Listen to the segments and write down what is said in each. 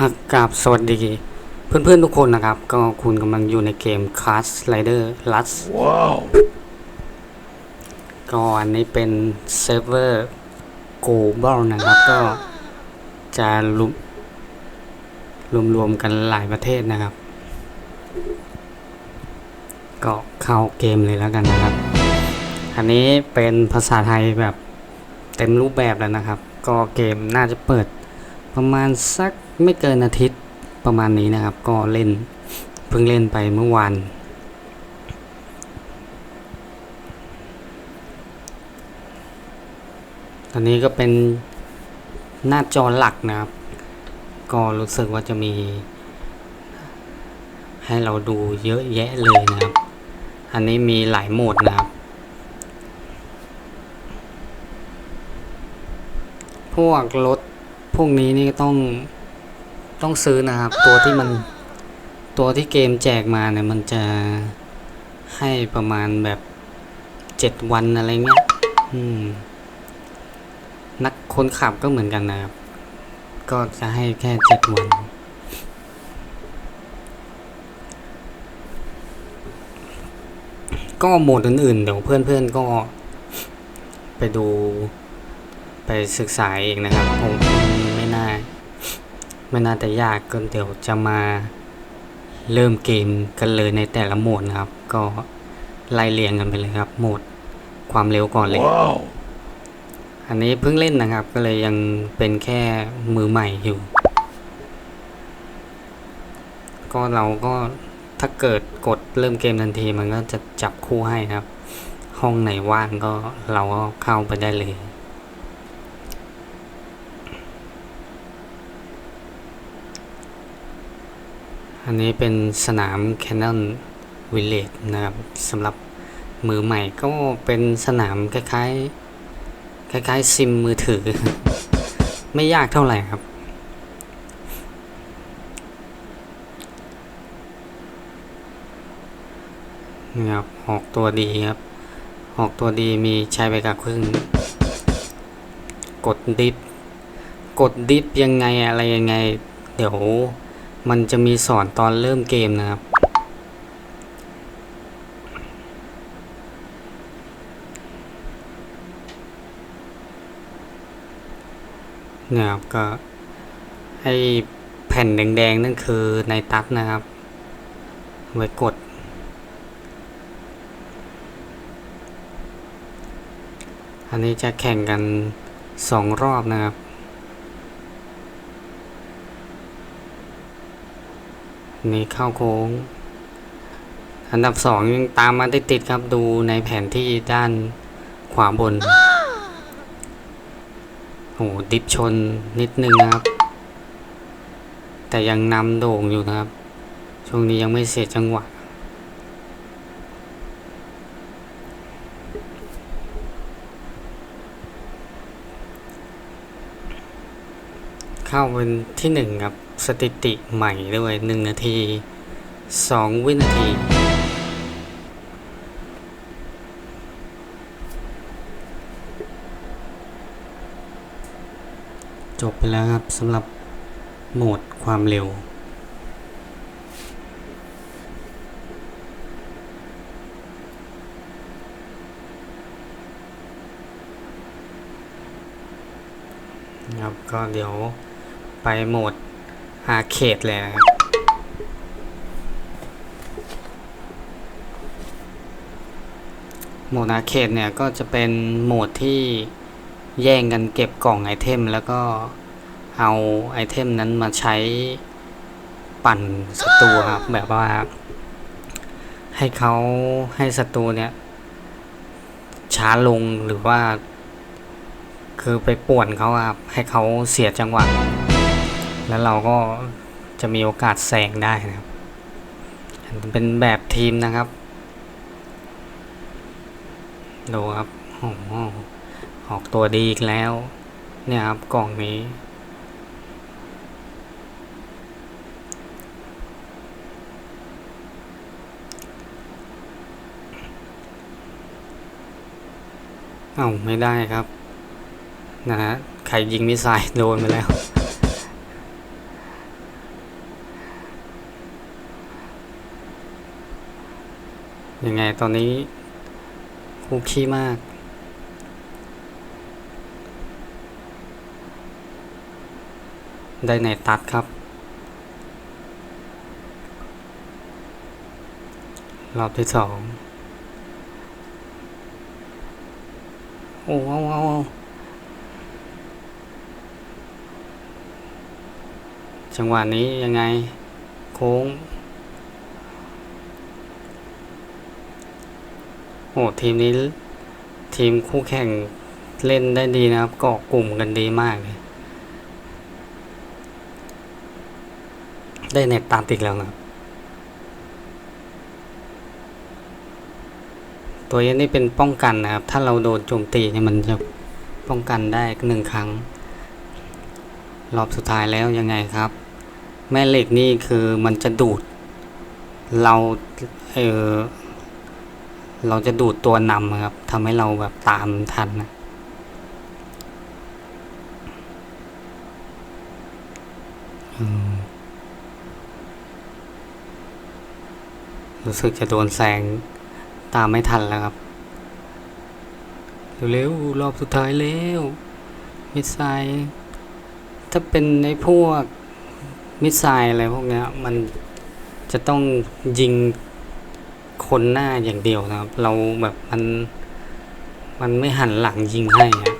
อากราบสวัสดี เพื่อนๆทุกคนนะครับ ก็คุณกำลังอยู่ในเกม Class Rider Lust ว้าวก็อันนี้เป็นเซิร์ฟเวอร์ global นะครับ ก็จะรวมรวมรวมกันหลายประเทศนะครับ ก็เข้าเกมเลยแล้วกันนะครับ อันนี้เป็นภาษาไทยแบบเต็มรูปแบบแล้วนะครับ ก็เกมน่าจะเปิดประมาณสัก ไม่เกินอาทิตย์ประมาณนี้นะครับ ก็เล่นเพิ่งเล่นไปเมื่อวานตอนนี้ก็เป็นหน้าจอหลักนะครับ ก็รู้สึกว่าจะมี ให้เราดูเยอะแยะเลยนะครับ อันนี้มีหลายโหมดนะครับ พวกรถพวกนี้นี่ต้อง ต้องซื้อนะครับ ตัวที่มันตัวที่เกมแจกมาเนี่ย มันจะให้ประมาณแบบเจ็ดวันอะไรเงี้ยอืม นักคนขับก็เหมือนกันนะครับ ก็จะให้แค่เจ็ดวันก็โหมดอื่นๆ เดี๋ยวเพื่อนๆ ก็ไปดูไปศึกษาเองนะครับผม ไม่น่าไม่น่าจะยากก็เดี๋ยวจะมาเริ่มเกมกันเลยในแต่ละโหมดนะครับ ก็ไล่เรียงกันไปเลยครับโหมดความเร็วก่อนเลยว้าวอันนี้เพิ่งเล่นนะครับ ก็เลยยังเป็นแค่มือใหม่อยู่ ก็เราก็ถ้าเกิดกดเริ่มเกมทันทีมันก็จะจับคู่ให้ครับ ห้องไหนว่างก็เราก็เข้าไปได้เลย อันนี้เป็นสนาม Canon Village นะครับสำหรับมือใหม่ก็เป็นสนามคล้ายๆ คล้ายๆ ซิมมือถือ ไม่ยากเท่าไหร่ครับนี่ครับออกตัวดีครับ ออกตัวดีมีใช้ไปกับครึ่ง กดดิฟ กดดิฟยังไงอะไรยังไง เดี๋ยว มันจะมีสอนตอนเริ่มเกมนะครับ เนี่ยครับก็ไอแผ่นแดงๆนั่นคือในตัดนะครับ ไว้กด อันนี้จะแข่งกันสองรอบนะครับ นี่เข้าโค้ง อันดับสองยังตามมาติดๆครับดูในแผนที่ด้านขวาบนโหดิฟชนนิดนึงนะครับ แต่ยังนำโด่งอยู่นะครับ ช่วงนี้ยังไม่เสียจังหวะ เข้าเป็นที่หนึ่งครับสถิติใหม่ด้วยหนึ่งนาทีสองวินาที จบไปแล้วครับสำหรับโหมดความเร็วครับก็เดี๋ยว ไปโหมดอาเคดเลยนะครับโหมดอาเคดเนี่ยก็จะเป็นโหมดที่แย่งกันเก็บกล่องไอเทม แล้วก็เอาไอเทมนั้นมาใช้ปั่นศัตรูครับแบบว่า ให้เขาให้ศัตรูเนี่ย ช้าลงหรือว่า คือไปป่วนเขาครับให้เขาเสียจังหวะ แล้วเราก็จะมีโอกาสแซงได้นะครับ เป็นแบบทีมนะครับ ดูครับโอ้โหออกตัวดีอีกแล้ว เนี่ยครับกล่องนี้ เอ้าไม่ได้ครับ นะฮะ ใครยิงมิสไซล์โดนไปแล้ว ยังไงตอนนี้คุกขี้มาก ได้ในตัดครับ รอบที่สองโอ้เอาเอาเอาจังหวะนี้ยังไง โค้ง โอ้ทีมนี้ทีมคู่แข่งเล่นได้ดีนะครับเกาะกลุ่มกันดีมากเลยได้เน็ตตามติดแล้วนะตัวนี้นี่เป็นป้องกันนะครับ ถ้าเราโดนโจมตีเนี่ยมันจะป้องกันได้หนึ่งครั้ง รอบสุดท้ายแล้วยังไงครับ แม่เหล็กนี่คือมันจะดูด เราเออ เราจะดูดตัวนำครับทำให้เราแบบตามทันนะรู้สึกจะโดนแซงตามไม่ทันแล้วครับ เร็วๆรอบสุดท้ายแล้วมิสไซล์ถ้าเป็นในพวกมิสไซล์อะไรพวกนี้มันจะต้องยิง คนหน้าอย่างเดียวนะครับ เราแบบมัน มันไม่หันหลังยิงให้อะ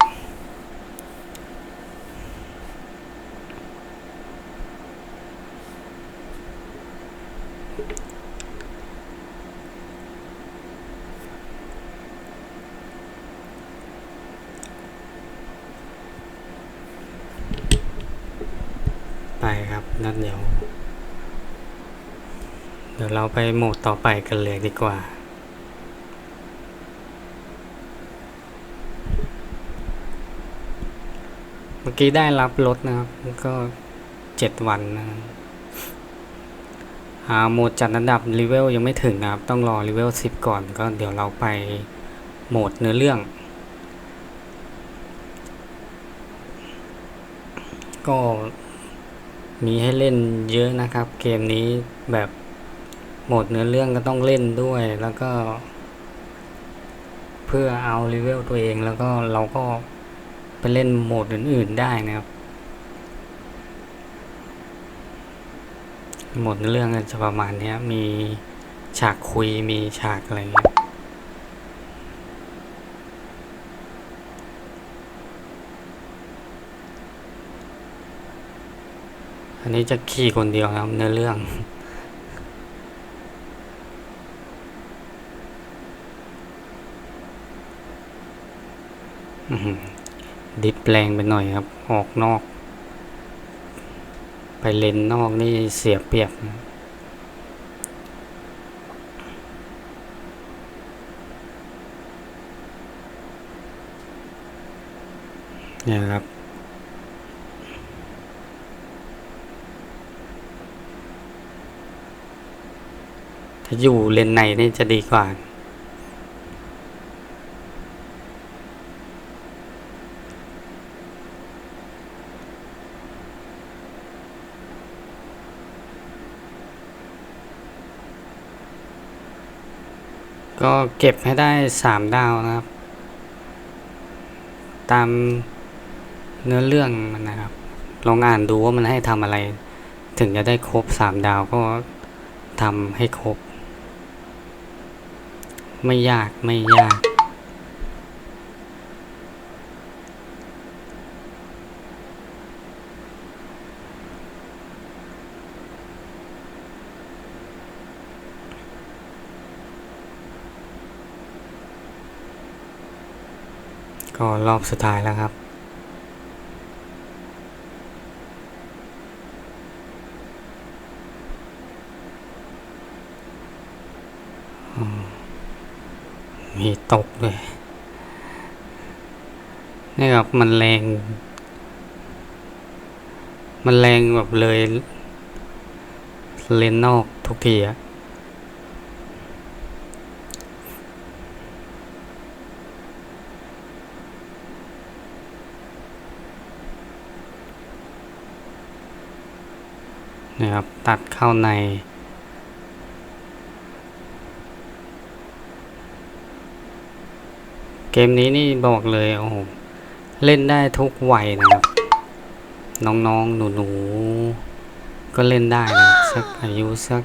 ไปครับนั่นเดี๋ยว เราไปโหมดต่อไปกันเลยดีกว่า เมื่อกี้ได้รับรถนะครับ ก็เจ็ดวันนะอ่าโหมดจัดอันดับเลเวลยังไม่ถึงนะครับ ต้องรอเลเวลสิบก่อน ก็เดี๋ยวเราไปโหมดเนื้อเรื่อง ก็มีให้เล่นเยอะนะครับ เกมนี้แบบ โหมดเนื้อเรื่องก็ต้องเล่นด้วยแล้วก็ เพื่อเอาเลเวลตัวเองแล้วก็เราก็ไปเล่นโหมดอื่น ๆได้นะครับ โหมดเนื้อเรื่องก็จะประมาณนี้มีฉากคุยมีฉากอะไรเงี้ยอันนี้จะขี่คนเดียวนะครับเนื้อเรื่อง อื้อหือ ดิบแรงไปหน่อยครับ ออกนอก ไปเลนนอกนี่เสียเปรียบนะเนี่ยครับ ถ้าอยู่เลนในนี่จะดีกว่า ก็เก็บให้ได้สามดาวนะครับ ตามเนื้อเรื่องมันนะครับ ลองอ่านดูว่ามันให้ทำอะไร ถึงจะได้ครบสามดาวก็ทำให้ครบ ไม่ยากไม่ยาก ก็รอบสุดท้ายแล้วครับ มีตกเลยนี่ครับมันแรง มันแรงแบบเลย เลนนอกทุกทีอะ นะครับตัดเข้าใน เกมนี้นี่บอกเลยโอ้โหเล่นได้ทุกวัยนะครับ น้องๆหนูๆก็เล่นได้นะสักอายุสัก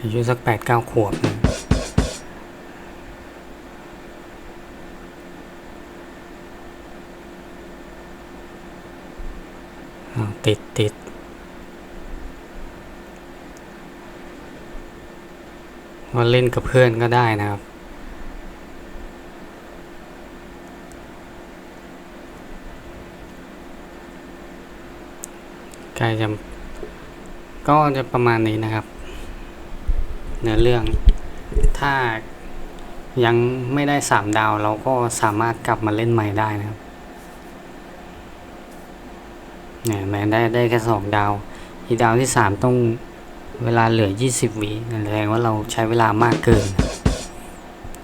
อายุสักแปดเก้าขวบนะ ติดติดว่าเล่นกับเพื่อนก็ได้นะครับ ใกล้จะก็จะประมาณนี้นะครับ เนื้อเรื่องถ้ายังไม่ได้สามดาวเราก็สามารถกลับมาเล่นใหม่ได้นะครับ เนี่ยแม้ได้ได้แค่สองดาว อีดาวที่สามต้องเวลาเหลือยี่สิบวินั่นแสดงว่าเราใช้เวลามากเกิน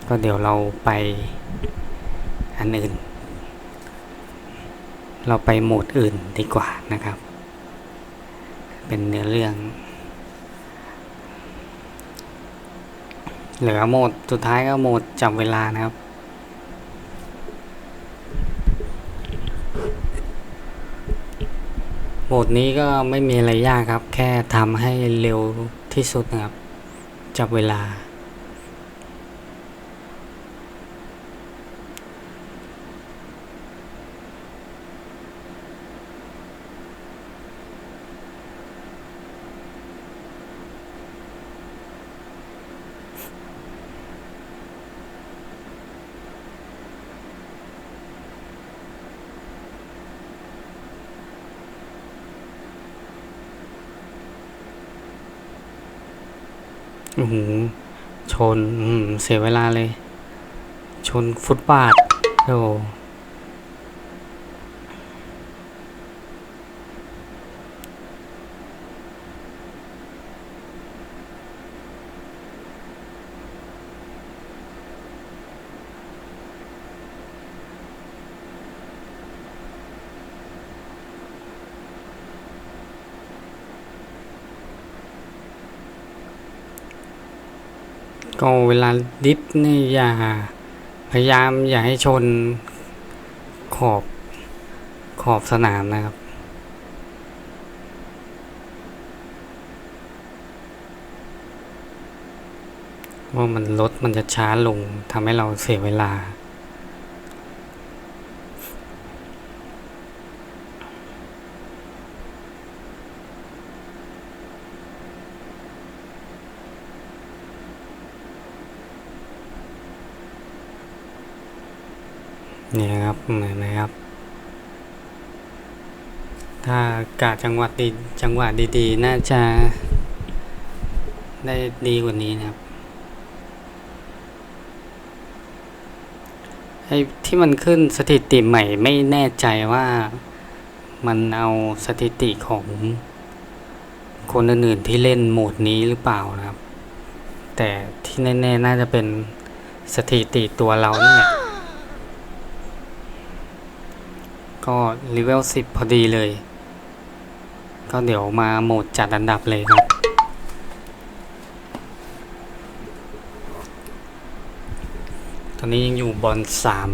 ก็เดี๋ยวเราไปอันอื่น เราไปโหมดอื่นดีกว่านะครับ เป็นเนื้อเรื่อง เหลือโหมดสุดท้ายก็โหมดจับเวลานะครับ หมดนี้ก็ไม่มีอะไรยากครับ แค่ทำให้เร็วที่สุดนะครับ จับเวลา โอ้โหชนเสียเวลาเลย ชนฟุตบาทโอ้ ก็เวลาดิฟนี่อย่าพยายามอย่าให้ชนขอบขอบสนามนะครับ ว่ามันรถมันจะช้าลงทำให้เราเสียเวลา นี่ครับเห็นไหมครับ ถ้ากาจังหวัดดีจังหวะดีๆ น่าจะ ได้ดีกว่านี้นะครับไอ้ที่มันขึ้นสถิติใหม่ไม่แน่ใจว่ามันเอาสถิติของคนอื่นๆที่เล่นโหมดนี้หรือเปล่านะครับ แต่ที่แน่ๆน่าจะเป็นสถิติตัวเรานี่แหละ ก็เลเวลสิบพอดีเลย ก็เดี๋ยวมาโหมดจัดอันดับเลยครับ ตอนนี้ยังอยู่บอลสาม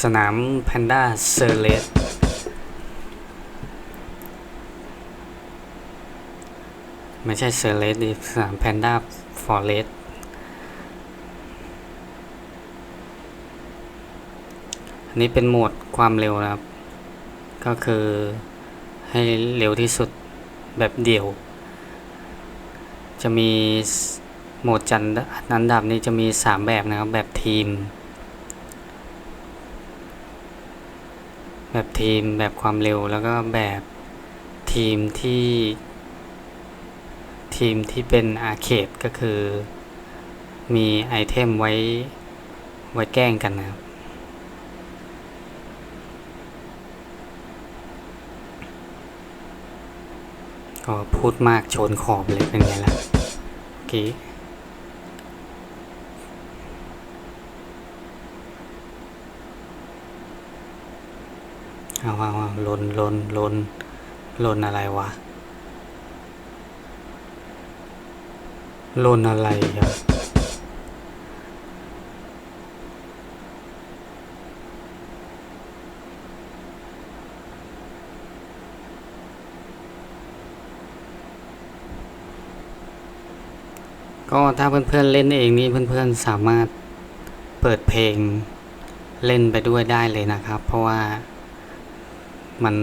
สนามแพนด้าเซเลส ไม่ใช่เซอร์เลสดิสนามแพนด้าฟอร์เรสอันนี้เป็นโหมดความเร็วนะครับ ก็คือให้เร็วที่สุดแบบเดี่ยว จะมีโหมดจันอันดับนี้จะมี 3 แบบนะครับ แบบทีม แบบทีมแบบความเร็วแล้วก็แบบทีมที่ ทีมที่เป็นอาเคดก็คือ มีไอเทมไว้ ไว้แกล้งกันนะครับก็พูดมากชนขอบเลยเป็นไงล่ะเมื่อกี้เอาเอาเอาลนลนลนลนอะไรวะ ลนอะไรอะก็ถ้าเพื่อนๆเล่นเองนี่เพื่อนๆสามารถเปิดเพลงเล่นไปด้วยได้เลยนะครับ เพราะว่ามัน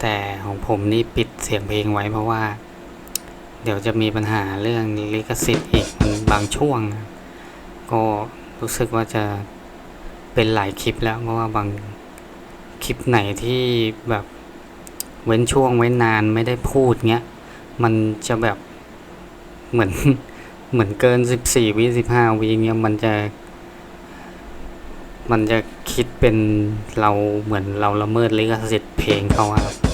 แต่ของผมนี่ปิดเสียงเพลงไว้เพราะว่า เดี๋ยวจะมีปัญหาเรื่องลิขสิทธิ์อีกมันบางช่วง ก็รู้สึกว่าจะเป็นหลายคลิปแล้ว เพราะว่าบางคลิปไหนที่แบบเว้นช่วงไว้นนานไม่ได้พูดเงี้ย มันจะแบบเหมือนเหมือนเกินสิบสี่วิสิบห้าวิเงี้ยมันจะ มันจะคิดเป็นเราเหมือนเราละเมิดลิขสิทธิ์เพลงเขาครับ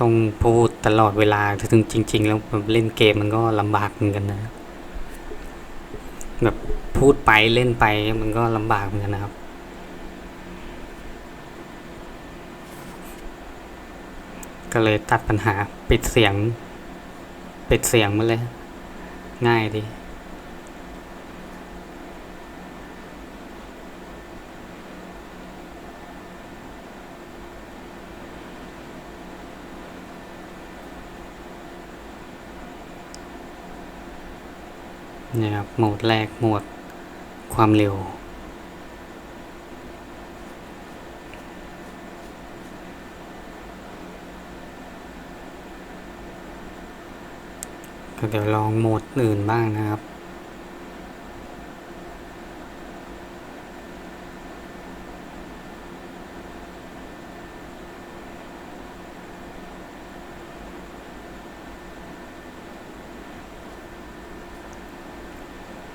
ต้องพูดตลอดเวลาถึงจริง ๆ แล้วแบบเล่นเกมมันก็ลำบากเหมือนกันนะ แบบพูดไปเล่นไปมันก็ลำบากเหมือนกันนะครับ ก็เลยตัดปัญหาปิดเสียง ปิดเสียงมาเลย ง่ายดี นะครับโหมดแรกโหมดความเร็ว ก็เดี๋ยวลองโหมดอื่นบ้างนะครับ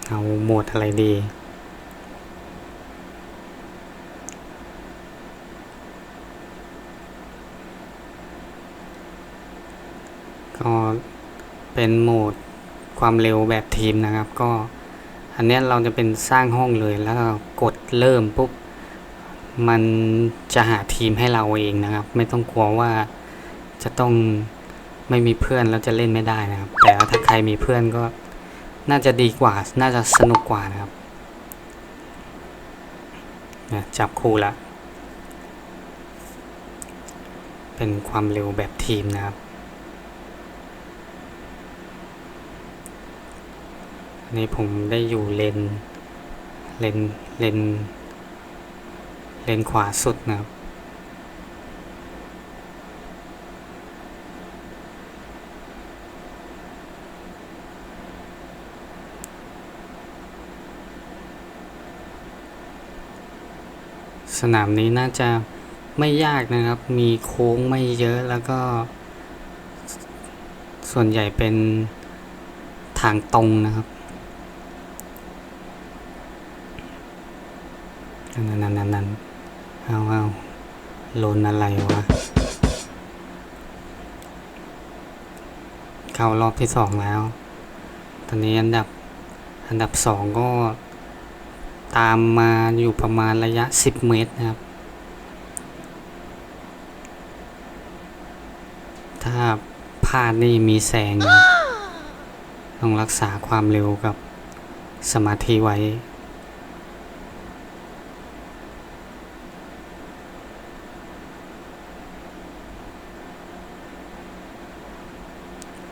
เอาโหมดอะไรดี ก็เป็นโหมดความเร็วแบบทีมนะครับ ก็อันนี้เราจะเป็นสร้างห้องเลยแล้วกดเริ่มปุ๊บ มันจะหาทีมให้เราเองนะครับ ไม่ต้องกลัวว่าจะต้องไม่มีเพื่อนแล้วจะเล่นไม่ได้นะครับ แต่ถ้าใครมีเพื่อนก็ น่าจะดีกว่า น่าจะสนุกกว่านะครับนะจับคู่ละ เป็นความเร็วแบบทีมนะครับ อันนี้ผมได้อยู่เลน เลน เลน เลนขวาสุดนะครับ นามนี้น่าจะไม่ยากนะครับ มีโค้งไม่เยอะแล้วก็ ส่วนใหญ่เป็นทางตรงนะครับนั่นนั่นนั่นนั่นเอาเอาลนอะไรวะ เข้ารอบที่สองแล้ว ตอนนี้อันดับอันดับสองก็ ตามมาอยู่ประมาณระยะ 10 เมตรนะครับ ถ้าพลาดนี่มีแซงนะต้องรักษาความเร็วกับสมาธิไว้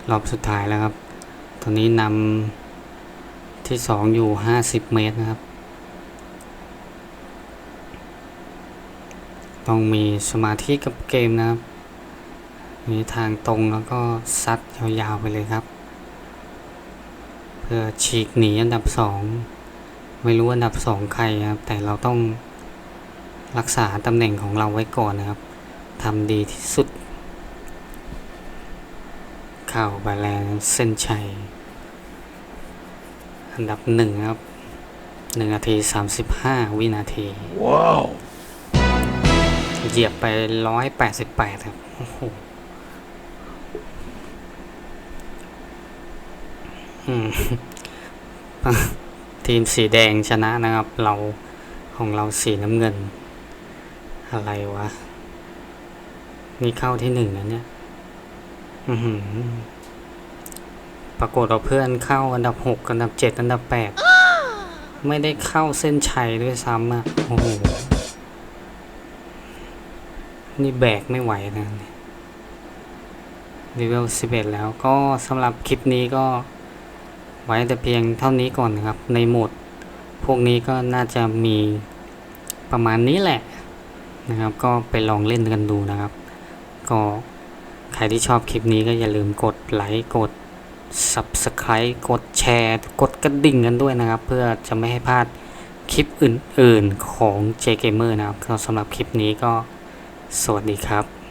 รอบสุดท้ายแล้วครับ ตอนนี้นำที่สองอยู่ 50 เมตรนะครับ ต้องมีสมาธิกับเกมนะครับ มีทางตรงแล้วก็ซัดยาวๆไปเลยครับ เพื่อฉีกหนีอันดับสองไม่รู้อันดับสองใครครับ แต่เราต้องรักษาตำแหน่งของเราไว้ก่อนนะครับทำดีที่สุดเข้าไปแล้วเส้นชัย อันดับหนึ่งครับหนึ่งนาทีสามสิบห้าวินาที Wow. เหยียบไปร้อยแปดสิบแปดครับ โอ้โหอืมทีมสีแดงชนะนะครับ เราของเราสีน้ำเงิน อะไรวะ นี่เข้าที่หนึ่งนะเนี่ยปรากฏว่าเพื่อนเข้าอันดับหกอันดับเจ็ดอันดับแปดไม่ได้เข้าเส้นชัยด้วยซ้ำอะ โอ้โห นี่แบกไม่ไหวนะเลเวล11 แล้วก็สำหรับคลิปนี้ก็ไว้แต่เพียงเท่านี้ก่อนนะครับ ในโหมด พวกนี้ก็น่าจะมีประมาณนี้แหละนะครับ ก็ไปลองเล่นกันดูนะครับ ก็ใครที่ชอบคลิปนี้ก็อย่าลืมกดไลค์กด Subscribe กดแชร์ กดกระดิ่งกันด้วยนะครับ เพื่อจะไม่ให้พลาดคลิปอื่นๆของ J Gamer นะครับสำหรับคลิปนี้ก็ สวัสดีครับ